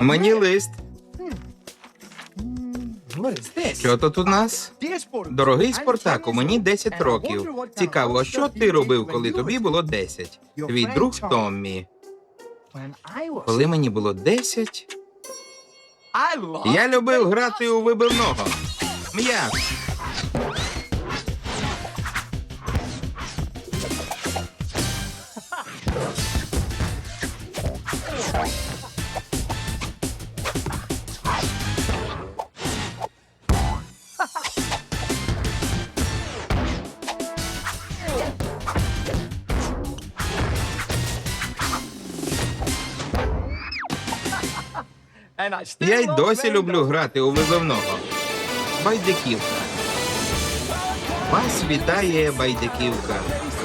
Мені лист. Що тут у нас? Дорогий Спартаку, мені 10 років. Цікаво, що ти робив, коли тобі було 10? Твій друг Томмі. Коли мені було 10, я любив грати у вибивного. М'яч. Я й досі люблю грати у вибивного. Байдиківка. Вас вітає байдиківка.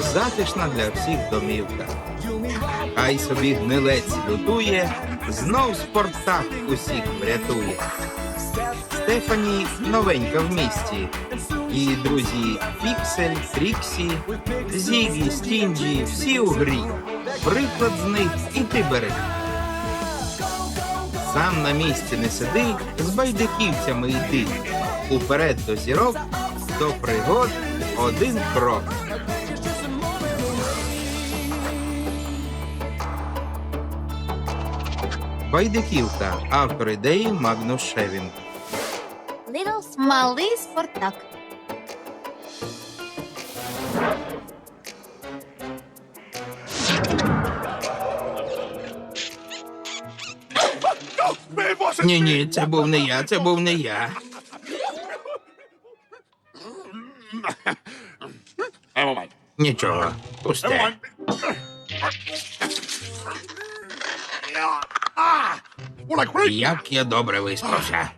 Затишна для всіх домівка. Хай собі гнилець лютує, знов Спартак усіх врятує. Стефані новенька в місті. І друзі Піксель, Тріксі, Зігі, Стінджі, всі у грі. Приклад з них і ти бери. Сам на місці не сиди, з байдиківцями йди. Уперед до зірок, до пригод один крок. Байдиківка. Автор ідеї Магнус Шевінг. Малий Спартак. Ні, ні, це був не я, це був не я. Нічого, пусте. Ah! Як я добре виспався.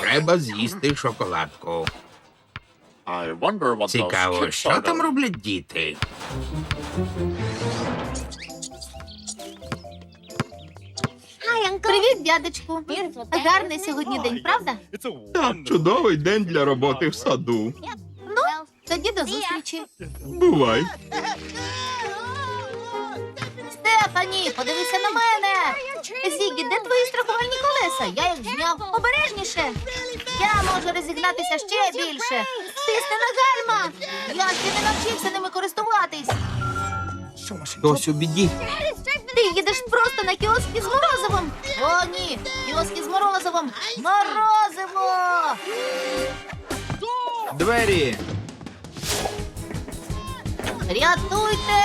Треба з'їсти шоколадку. Цікаво, що там роблять діти? Дядечку. Гарний сьогодні день, правда? Так, чудовий день для роботи в саду. Ну, тоді до зустрічі. Бувай. Стефані, подивися на мене. Зігі, де твої страхувальні колеса? Я їх зняв обережніше. Я можу розігнатися ще більше. Тисни на гальма. Я ще не навчився ними користуватись. Хтось у біді. Ти їдеш просто на кіоски з морозивом. О, ні, кіоски з морозивом. Морозиво! Двері. Рятуйте!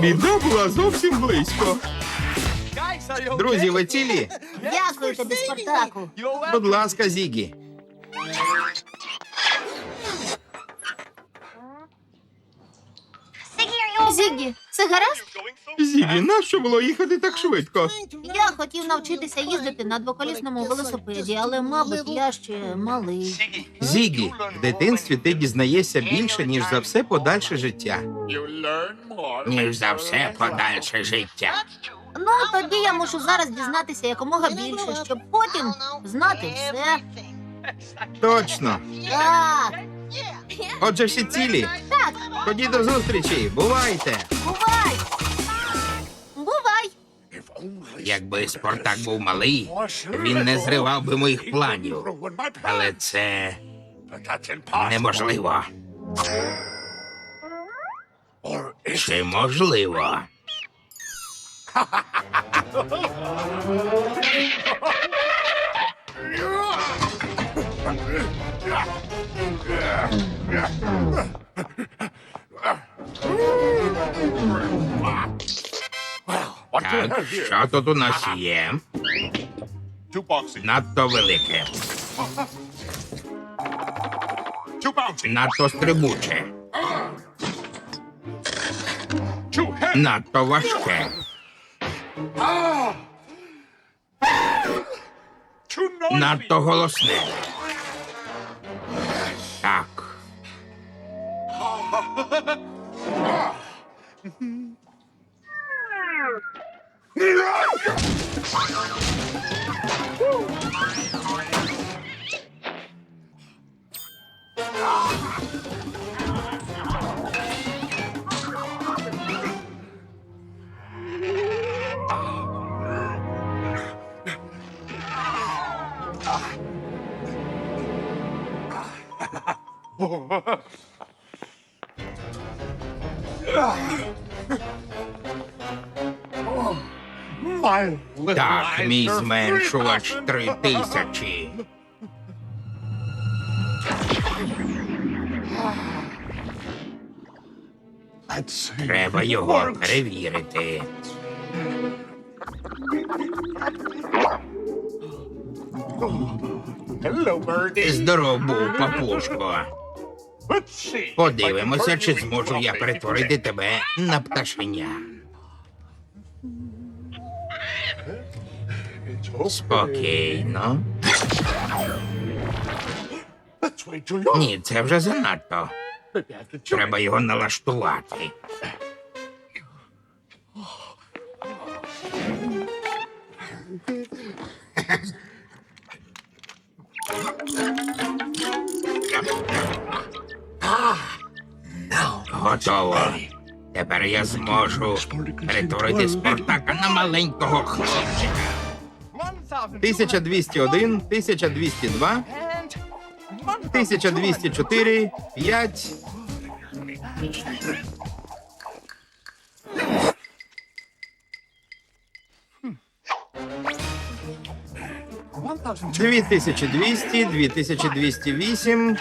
Біда була зовсім близько. Друзі, ви цілі? Дякую тобі, Спартаку. Будь ласка, Зігі. Зігі, це гаразд? Зігі, нащо було їхати так швидко? Я хотів навчитися їздити на двоколісному велосипеді, але, мабуть, я ще малий. Зігі, в дитинстві ти дізнаєшся більше, ніж за все подальше життя. Ніж за все подальше життя. Ну, тоді я мушу зараз дізнатися якомога більше, щоб потім знати все. Точно. Так, Отже, всі цілі. так, Тоді до зустрічі. Бувайте. бувай! Бувай! Якби Спартак був малий, він не зривав би моїх планів. Але це неможливо. Чи можливо? Так, що тут у нас є? Надто велике. Надто стрибуче. Надто важке. Надто голосне. Так. Oh, так, мій зменшувач три тисячі. Треба його перевірити. Hello, birdie. Здоров був, папушко. Подивимося, чи зможу я перетворити тебе на пташеня. Спокійно. Ні, це вже занадто. Треба його налаштувати. Готово. Тепер я зможу перетворити Спартака на маленького хлопчика. 1201, 1202, 1204, 5. Дві тисячі двісті, дві тисячі двісті вісім.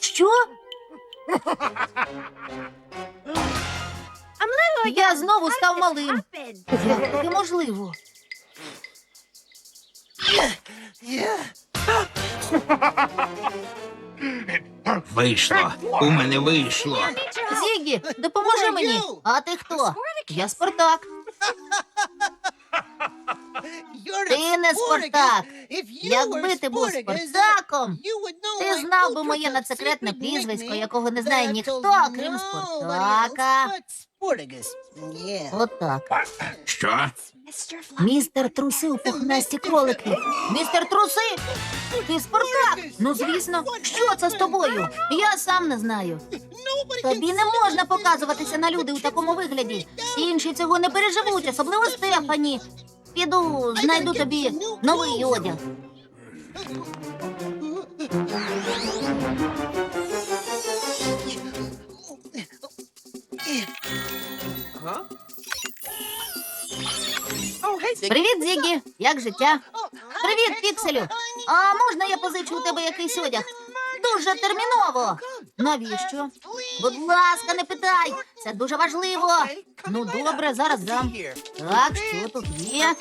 Що? Я знову став малим. Як таке можливо? Вийшло. У мене вийшло. Зігі, допоможи мені. А ти хто? Я Спартак. Ти не Спартак. Якби ти був Спартаком, ти знав би моє надсекретне прізвисько, якого не знає ніхто, крім Спартака. Отак. Що? Містер труси у пухнасті кролики. Містер труси! Ти Спартак? Ну, звісно, що це з тобою? Я сам не знаю. Тобі не можна показуватися на люди у такому вигляді. Інші цього не переживуть, особливо Стефані. Піду, знайду тобі новий одяг. Привіт, Зігі! Як життя? Привіт, Пікселю! А можна я позичу у тебе якийсь одяг? Дуже терміново. Навіщо? Будь ласка, не питай. Це дуже важливо. Ну, добре, зараз дам. Так, що тут є?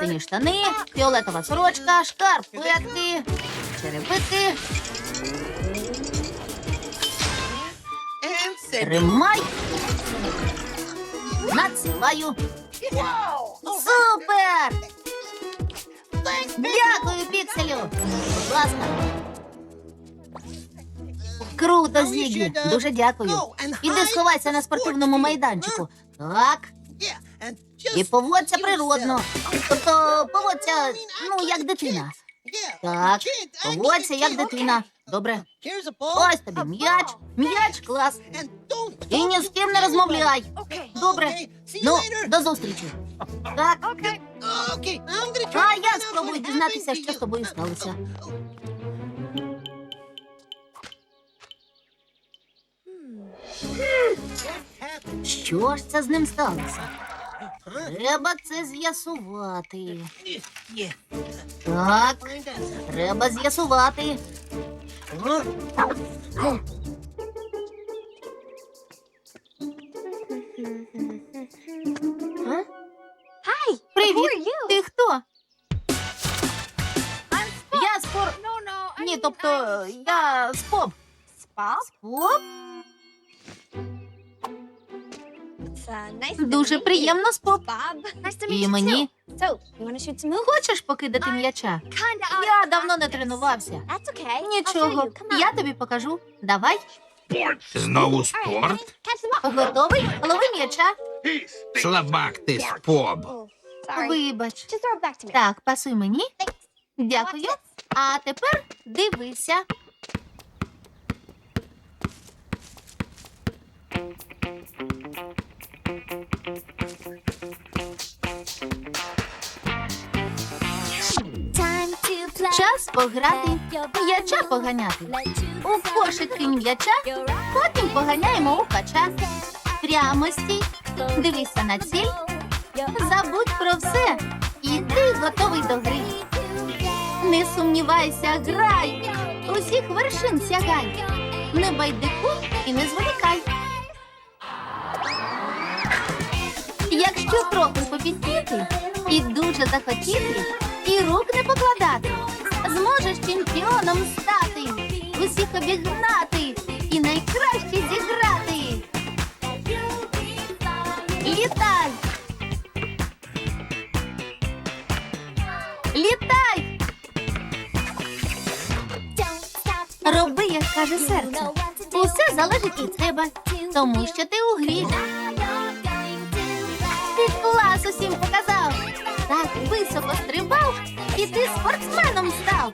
Сині штани, фіолетова сорочка, шкарпетки, черевики. Тримай. Надсилаю. Супер! Дякую, Пікселю. Будь ласка. Круто, Зігі. Дуже дякую. Іди сховайся на спортивному майданчику. Так. І поводься природно. Тобто поводься, ну, як дитина. Так, поводься як дитина. Добре. Ось тобі м'яч. М'яч клас. І ні з ким не розмовляй. Добре. Ну, до зустрічі. Так. А я спробую дізнатися, що з тобою сталося. Що ж це з ним сталося? Треба це з'ясувати. Так, треба з'ясувати. Привіт! Ти хто? Я спор. Ні, тобто я споб. Споб? Дуже приємно, споб. І мені. Хочеш покидати м'яча? Я давно не тренувався. Нічого, я тобі покажу. Давай. Знову спорт? Готовий? Лови м'яча. Слабак ти споб. Вибач. Так, пасуй мені. Дякую. А тепер дивися. Час пограти, м'яча поганяти. У кошик м'яча, потім поганяємо у кача. Прямо стій, дивися на ціль, забудь про все, і ти готовий до гри. Не сумнівайся, грай, усіх вершин сягай, не байдикуй і не зволікай. Якщо трохи попітніти і дуже захотіти, і рук не покладати, зможеш чемпіоном стати, усіх обігнати і найкраще зіграти. Літай! Літай! Роби, як каже серце. Усе залежить від тебе, тому що ти у грі. Ти клас усім показав. Так високо стрибав, і ти спортсменом став.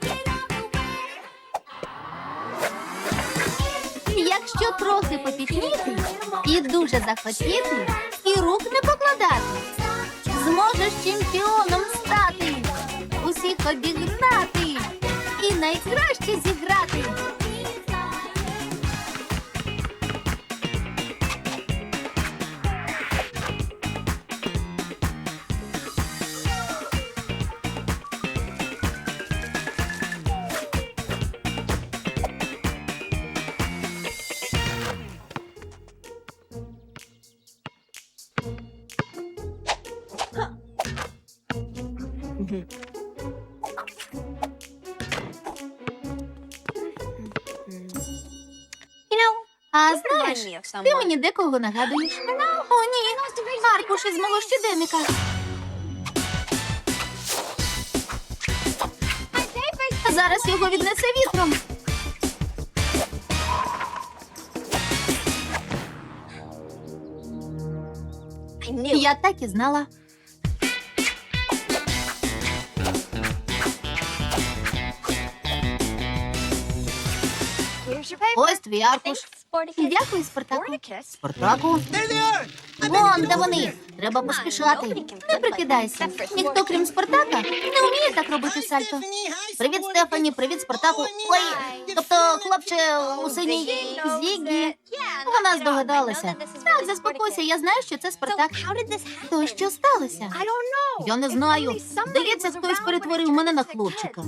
Якщо трохи попітніти і дуже захотіти, і рук не покладати, зможеш чемпіоном стати, усіх обігнати і найкраще зіграти. А знаєш, ти мені декого нагадуєш. О, ні, аркуш із мого щоденника. Зараз його віднесе вітром. Я так і знала. Ось твій аркуш. Дякую, Спартаку. Спартаку. Вон де вони. Треба поспішати. Не прикидайся. Ніхто, крім Спартака, не вміє так робити сальто. Привіт, Стефані, привіт, Спартаку. Ой, тобто, хлопче у синій Зігі. Вона здогадалася. Так, заспокойся, я знаю, що це Спартак. То що сталося? Я не знаю. Здається, хтось перетворив мене на хлопчика.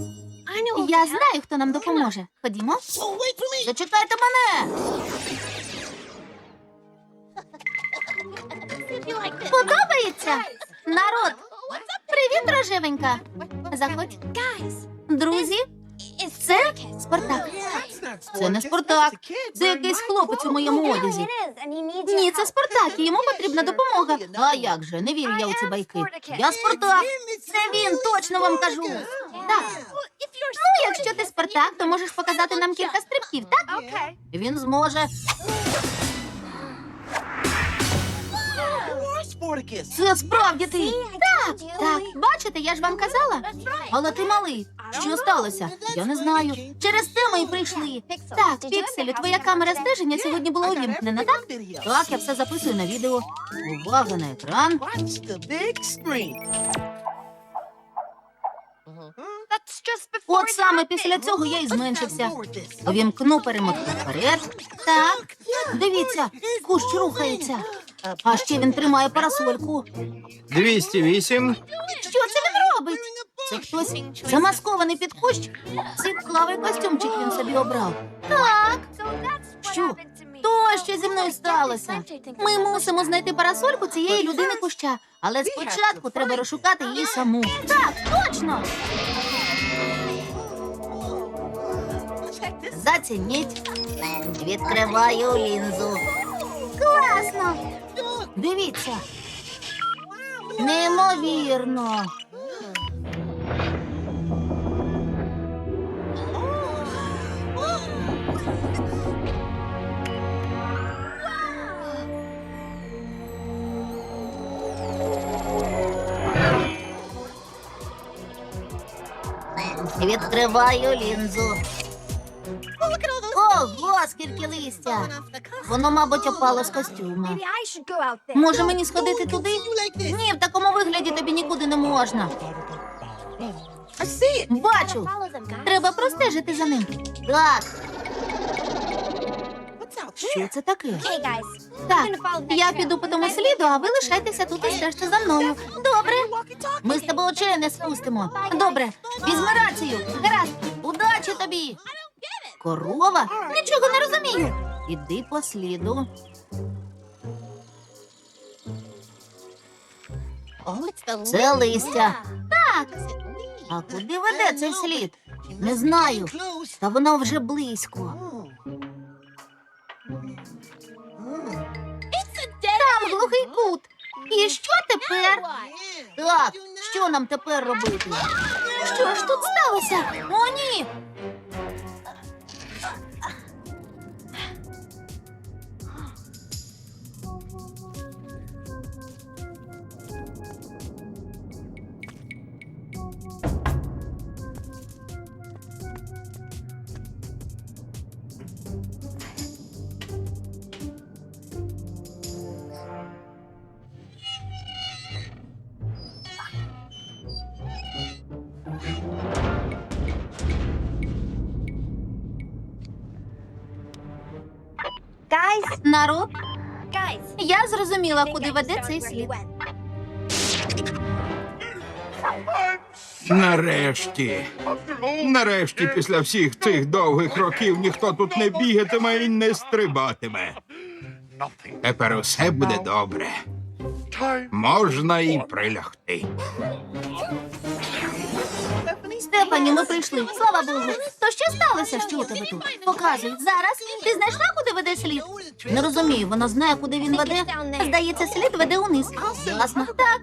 Я знаю, хто нам допоможе. Ходімо. Зачекайте мене. Подобається? Народ. Привіт, рожевенька. Заходь. Друзі, це Спартак. Це не Спартак. Це якийсь хлопець у моєму одязі. Ні, це Спартак, і йому потрібна допомога. А як же, не вірю я у ці байки. Я Спартак. Це він, точно вам кажу. Так. Ну, якщо ти Спартак, то можеш показати нам кілька стрибків, так? Він зможе. Це справді ти. Так, так. Бачите, я ж вам казала. Але ти малий. Що сталося? Я не знаю. Через це ми й прийшли. Так, Пікселю, твоя камера стеження сьогодні була увімкнена, так? Так, я все записую на відео. Увага на екран. От саме після цього я і зменшився. Увімкну перемотку вперед. Так, дивіться, кущ рухається. А ще він тримає парасольку. 208. Що це він робить? Це хтось замаскований під кущ. Цікавий костюмчик він собі обрав. Так, що? То, що зі мною сталося? Ми мусимо знайти парасольку цієї людини куща, але спочатку треба розшукати її саму. Так, точно! Зацініть. Відкриваю лінзу. Класно! Дивіться. Неймовірно. Відкриваю лінзу. Ого, скільки листя. Воно, мабуть, опало з костюма. Може мені сходити туди? Ні, в такому вигляді тобі нікуди не можна. Бачу. Треба простежити за ним. Так, що це таке? Так, я піду по тому сліду, а ви лишайтеся тут і стежте за мною. Добре. Ми з тобою очей не спустимо. Добре, візьми рацію. Гаразд, удачі тобі. Корова? Нічого не розумію. Іди по сліду. Це листя. Так. А куди веде цей слід? Не знаю. Та воно вже близько. Там глухий кут. І що тепер? Так, що нам тепер робити? Що ж тут сталося? О, ні. Народ, я зрозуміла, куди веде цей слід. Нарешті. Нарешті, після всіх цих довгих років ніхто тут не бігатиме і не стрибатиме. Тепер усе буде добре. Можна і прилягти. Стефані, ми прийшли. Слава Богу. То що сталося? Що у тебе тут? Показуй. Зараз. Ти знайшла, куди веде слід? Не розумію, вона знає, куди він веде. Здається, слід веде униз. Ясно. Так.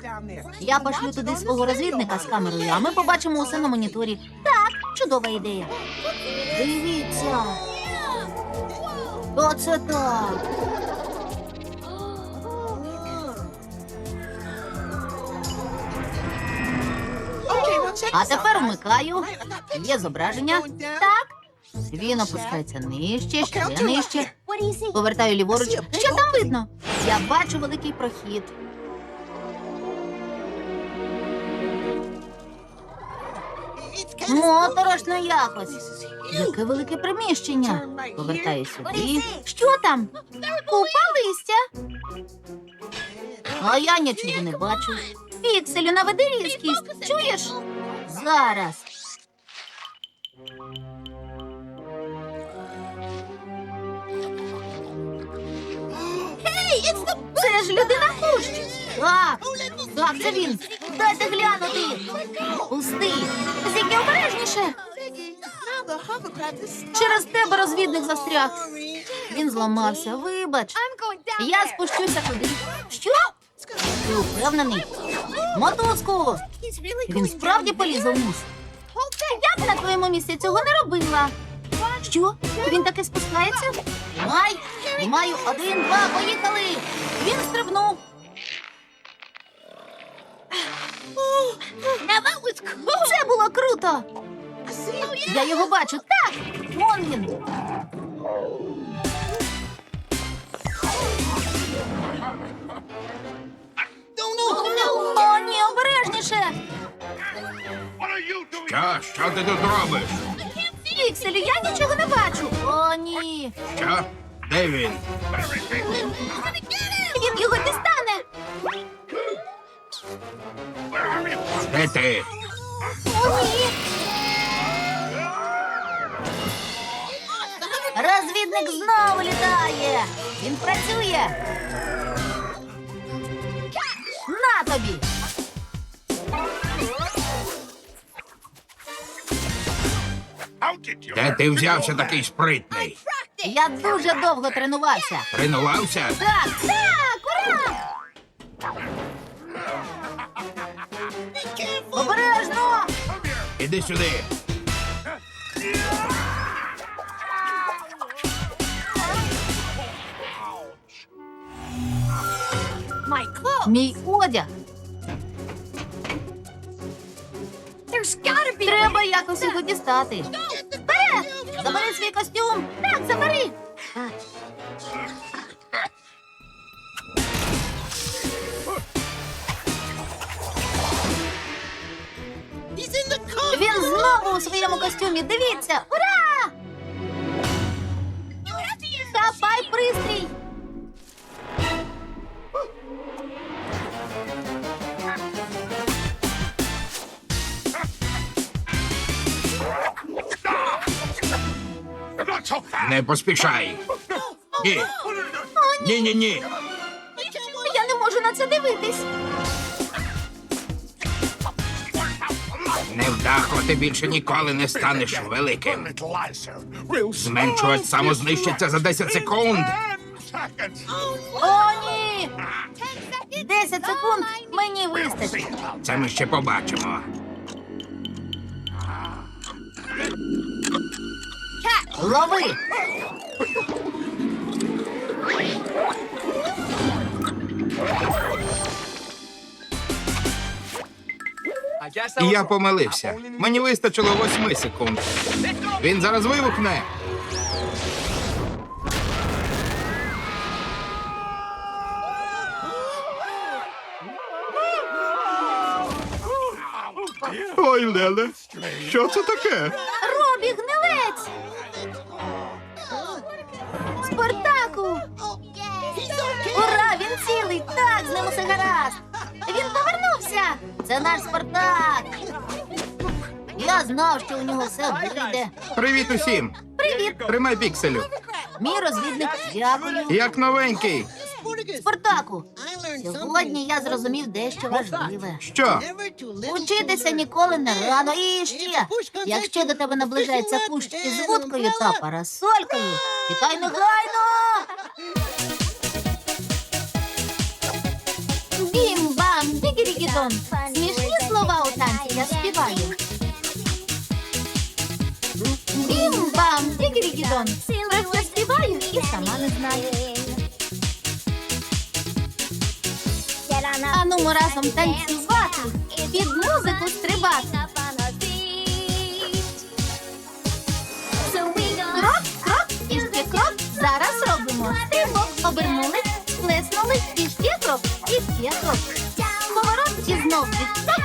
Я пошлю туди свого розвідника з камерою, а ми побачимо усе на моніторі. Так, чудова ідея. Дивіться. Оце так. А тепер вмикаю. Є зображення. Так. Він опускається нижче, ще нижче. Повертаю ліворуч. Що там видно? Я бачу великий прохід. Моторошно якось. Яке велике приміщення. Повертаю сюди. Що там? Купа листя. А я нічого не бачу. Пікселю, наведи різкість. Чуєш? Зараз. Це ж людина кущ. Так, так, це він. Дайте глянути. Пусти. Зіки обережніше. Через тебе розвідник застряг. Він зламався. Вибач. Я спущуся туди. Що? Ти впевнений? Мотузку! Він справді поліз вниз. Я б на твоєму місці цього не робила. Що? Він таки спускається? Май! Маю один, два, поїхали! Він стрибнув. Це було круто! Я його бачу. Так! Вон він. О, ні, обережніше! Що? Що ти тут робиш? Пікселю, я нічого не бачу. О, ні. Що? Де він? Він його дістане. Де ти? О, ні. Розвідник знову літає. Він працює. На тобі. Де ти взявся такий спритний? Я дуже довго тренувався. Тренувався? Так, так, ура! Обережно! Іди сюди. Мій одяг. Треба якось його дістати. Вперед! Забери свій костюм! Так, забери! Він знову у своєму костюмі. Дивіться! Ура! Хапай пристрій! Не поспішай. Ні. Ні, ні, ні. Я не можу на це дивитись. Невдахо ти більше ніколи не станеш великим. Зменшувач самознищиться за 10 секунд. О, ні! Десять секунд мені вистачить. Це ми ще побачимо. Лови! Я помилився. Мені вистачило 8 секунд. Він зараз вибухне. Ой, Леле, що це таке? Робі гнилець! Спартаку! Ура, він цілий! Так, з ним усе гаразд! Він повернувся! Це наш Спартак! Я знав, що у нього все вийде. Привіт усім! Привіт! Тримай пікселю. Мій розвідник, дякую. Як новенький. Спартаку, сьогодні я зрозумів дещо важливе. Що? Учитися ніколи не рано. І ще, якщо до тебе наближається кущ із вудкою та парасолькою, тікай негайно! Бім-бам, дігірігідон. Смішні слова у танці я співаю. Бім-бам, дігірігідон. Про це співаю і сама не знаю. Анумо разом танцювати, під музику стрибати. Крок, крок, і ще крок. Зараз робимо. Стрибок, обернули, сплеснули, і ще крок, і ще крок. Поворот і знов відступ.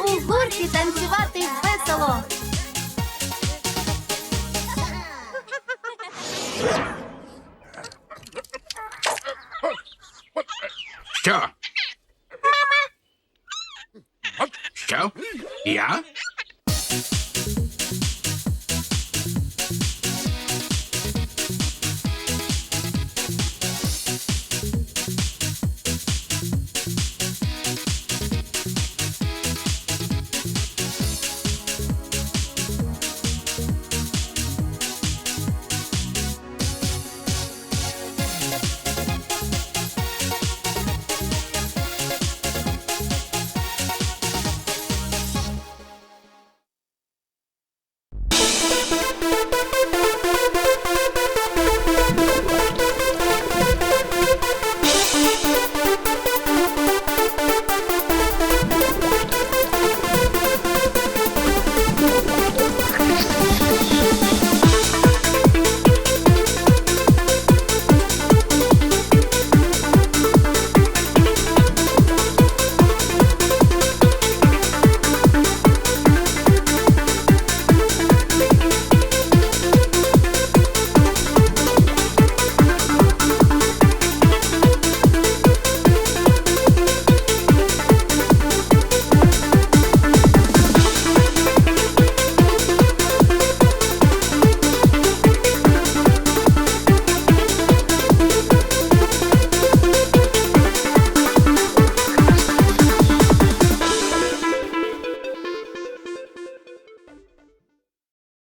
У гурті танцювати весело. Що? Schau. Ja.